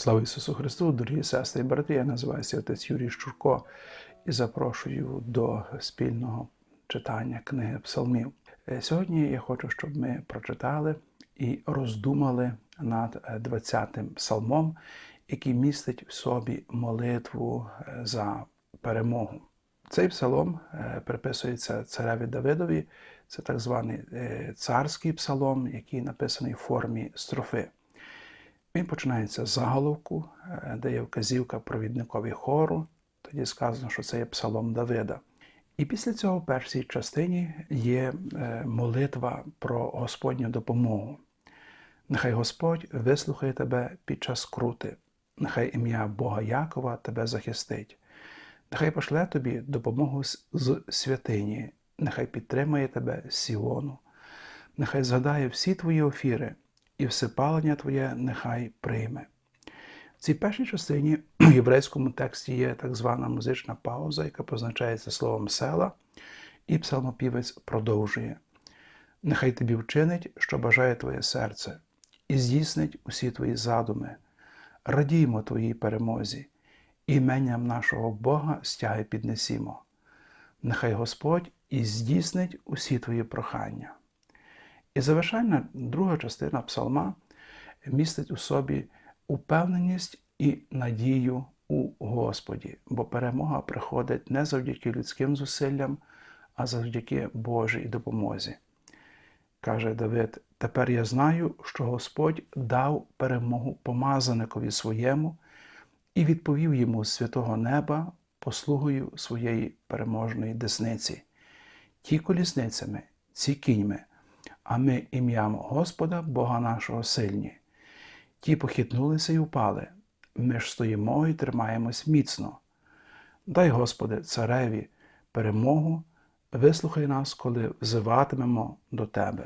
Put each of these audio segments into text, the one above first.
Слава Ісусу Христу, дорогі сестри і брати, я називаюся отець Юрій Щурко і запрошую до спільного читання книги Псалмів. Е, Сьогодні я хочу, щоб ми прочитали і роздумали над 20-м псалмом, який містить в собі молитву е, за перемогу. Цей псалом е, приписується цареві Давидові, це так званий е, царський псалом, який написаний в формі строфи. Він починається з заголовку, е, де є вказівка провідникові хору. Тоді сказано, що це є псалом Давида. І після цього в першій частині є е, молитва про Господню допомогу. Нехай Господь вислухає тебе під час крути, нехай ім'я Бога Якова тебе захистить. Нехай пошле тобі допомогу з- святині, нехай підтримає тебе Сіону, нехай згадає всі твої офіри, і всипалення твоє нехай прийме. В цій першій частині в єврейському тексті є так звана музична пауза, яка позначається словом села, і псалмопівець продовжує. Нехай тобі вчинить, що бажає твоє серце, і здійснить усі твої задуми. Радіймо твоїй перемозі, іменням нашого Бога стяги піднесімо. Нехай Господь і здійснить усі твої прохання. І завершальна друга частина псалма містить у собі упевненість і надію у Господі, бо перемога приходить не завдяки людським зусиллям, а завдяки Божій допомозі. Каже Давид: Тепер я знаю, що Господь дав перемогу помазаникові своєму і відповів йому з святого неба послугою своєї переможної десниці. Ті колісницями, ці кіньми, а ми ім'ям Господа, Бога нашого сильні. Ті похитнулися і впали. Ми ж стоїмо і тримаємось міцно. Дай, Господи, цареві перемогу, вислухай нас, коли взиватимемо до Тебе.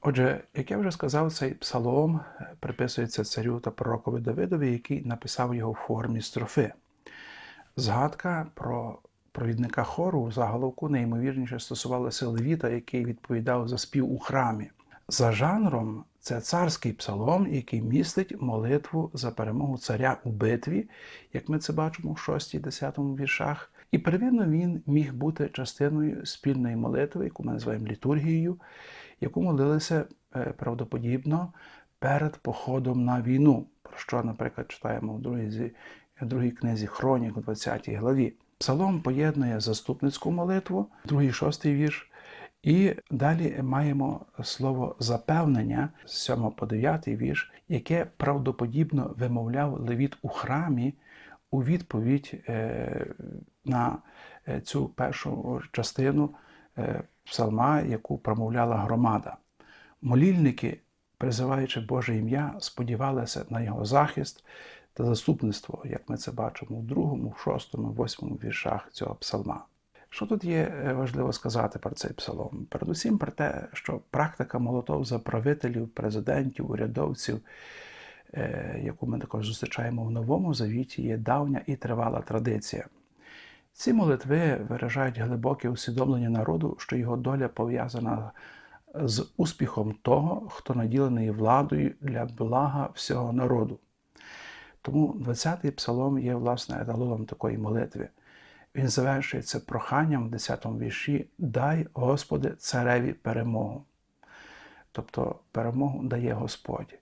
Отже, як я вже сказав, цей псалом е, приписується царю та пророкові Давидові, який написав його в формі строфи. Згадка про провідника хору заголовку найімовірніше стосувалася левіта, який відповідав за спів у храмі. За жанром це царський псалом, який містить молитву за перемогу царя у битві, як ми це бачимо в 6-10 віршах. І первинно він міг бути частиною спільної молитви, яку ми називаємо літургією, яку молилися е, правдоподібно перед походом на війну, про що, наприклад, читаємо в другій, в другій книзі Хронік у 20 главі. Псалом поєднує заступницьку молитву, другий шостий вірш, і далі маємо слово запевнення з 7 по 9 вірш, яке правдоподібно вимовляв левіт у храмі у відповідь е, на е, цю першу частину е, псалма, яку промовляла громада. Молільники, призиваючи Боже ім'я, сподівалися на його захист та заступництво, як ми це бачимо у другому, шостому, восьмому віршах цього псалма. Що тут є е, важливо сказати про цей псалом? Передусім про те, що практика молотов за правителів, президентів, урядовців, е, яку ми також зустрічаємо в Новому Завіті, є давня і тривала традиція. Ці молитви виражають глибоке усвідомлення народу, що його доля пов'язана з успіхом того, хто наділений владою для блага всього народу. Тому 20-й псалом є власне еталоном такої молитви. Він завершується проханням в 10-му вірші Дай, Господи, цареві перемогу. Тобто перемогу дає Господь.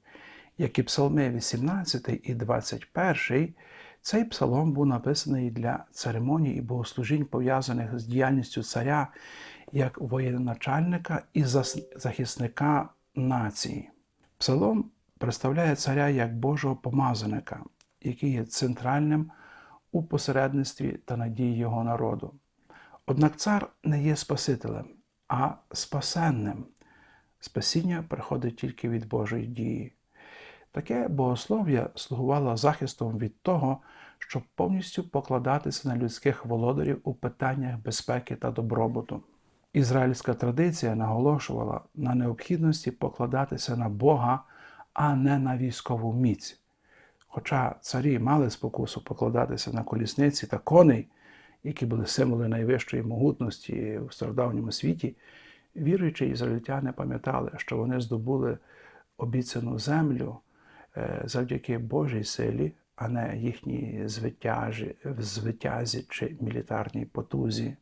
Як і псалми 18 і 21, цей псалом був написаний для церемоній і богослужінь, пов'язаних з діяльністю царя як воєначальника і захисника нації. Псалом представляє царя як Божого помазаника, який є центральним у посередництві та надії його народу. Однак цар не є Спасителем, а спасенним. Спасіння приходить тільки від Божої дії. Таке богослов'я слугувало захистом від того, щоб повністю покладатися на людських володарів у питаннях безпеки та добробуту. Ізраїльська традиція наголошувала на необхідності покладатися на Бога, а не на військову міць. Хоча царі мали спокусу покладатися на колісниці та коней, які були символи найвищої могутності у стародавньому світі, віруючі ізраїльтяни пам'ятали, що вони здобули обіцяну землю е, завдяки Божій силі, а не їхній звитяжі, звитязі чи мілітарній потузі.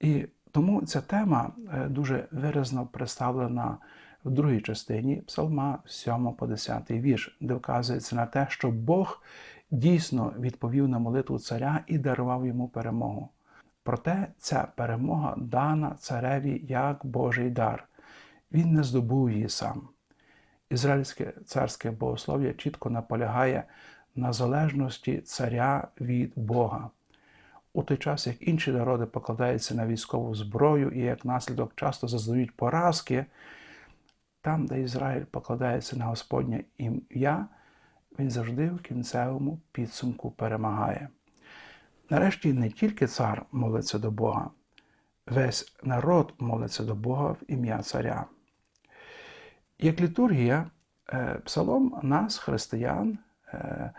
І тому ця тема е, дуже виразно представлена в другій частині Псалма 7 по 10 вірш, де вказується на те, що Бог дійсно відповів на молитву царя і дарував йому перемогу. Проте ця перемога дана цареві як Божий дар. Він не здобув її сам. Ізраїльське царське богослов'я чітко наполягає на залежності царя від Бога. У той час, як інші народи покладаються на військову зброю і як наслідок часто зазнають поразки, там, де Ізраїль покладається на Господнє ім'я, він завжди в кінцевому підсумку перемагає. Нарешті не тільки цар молиться до Бога, весь народ молиться до Бога в ім'я Царя. Як літургія, е, псалом нас, християн, е,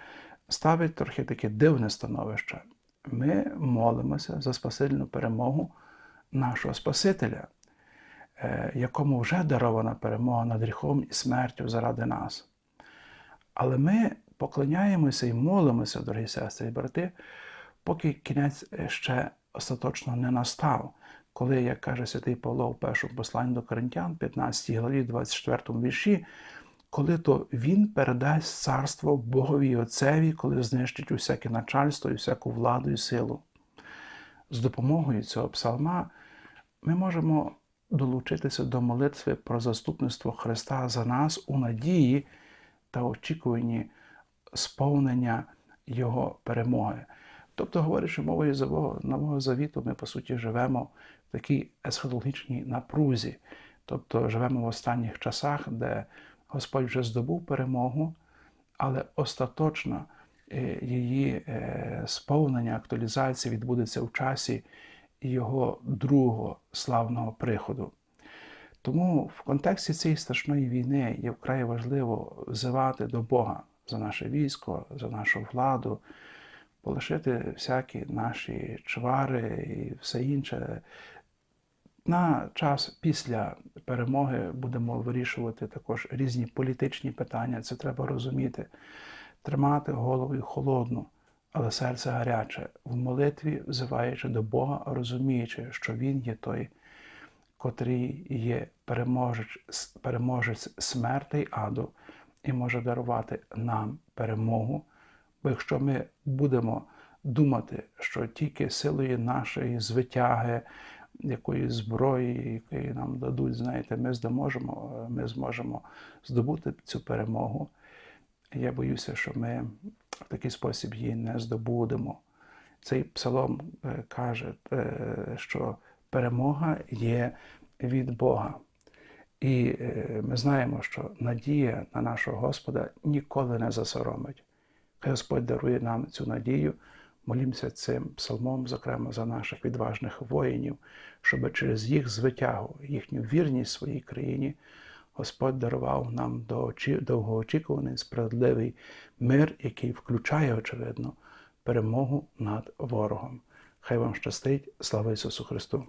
ставить трохи таке дивне становище. Ми молимося за спасительну перемогу нашого Спасителя, якому вже дарована перемога над гріхом і смертю заради нас. Але ми поклоняємося і молимося, дорогі сестри і брати, поки кінець ще остаточно не настав, коли, як каже святий Павло в першому посланні до Коринтян, 15 главі, 24 вірші, коли то Він передасть царство Богові і Отцеві, коли знищить усяке начальство і всяку владу і силу. З допомогою цього псалма ми можемо долучитися до молитви про заступництво Христа за нас у надії та очікуванні сповнення Його перемоги. Тобто, говорячи мовою нового завіту, ми, по суті, живемо в такій есхатологічній напрузі, тобто живемо в останніх часах, де Господь вже здобув перемогу, але остаточно е, її е, сповнення, актуалізація відбудеться в часі Його другого славного приходу. Тому в контексті цієї страшної війни є вкрай важливо взивати до Бога за наше військо, за нашу владу, полишити всякі наші чвари і все інше. На час після перемоги будемо вирішувати також різні політичні питання. Це треба розуміти, тримати голову холодну, але серце гаряче, в молитві взиваючи до Бога, розуміючи, що Він є той, котрий є переможець, переможець смерти й аду і може дарувати нам перемогу. Бо якщо ми будемо думати, що тільки силою нашої звитяги, якоїсь зброї, якої нам дадуть, знаєте, ми зможемо, ми зможемо здобути цю перемогу. Я боюся, що ми в такий спосіб її не здобудемо. Цей псалом е, каже, е, що перемога є від Бога. І е, ми знаємо, що надія на нашого Господа ніколи не засоромить. Хай Господь дарує нам цю надію. Молімося цим псалмом, зокрема за наших відважних воїнів, щоб через їх звитягу, їхню вірність своїй країні, Господь дарував нам довгоочікуваний справедливий мир, який включає, очевидно, перемогу над ворогом. Хай вам щастить, слава Ісусу Христу!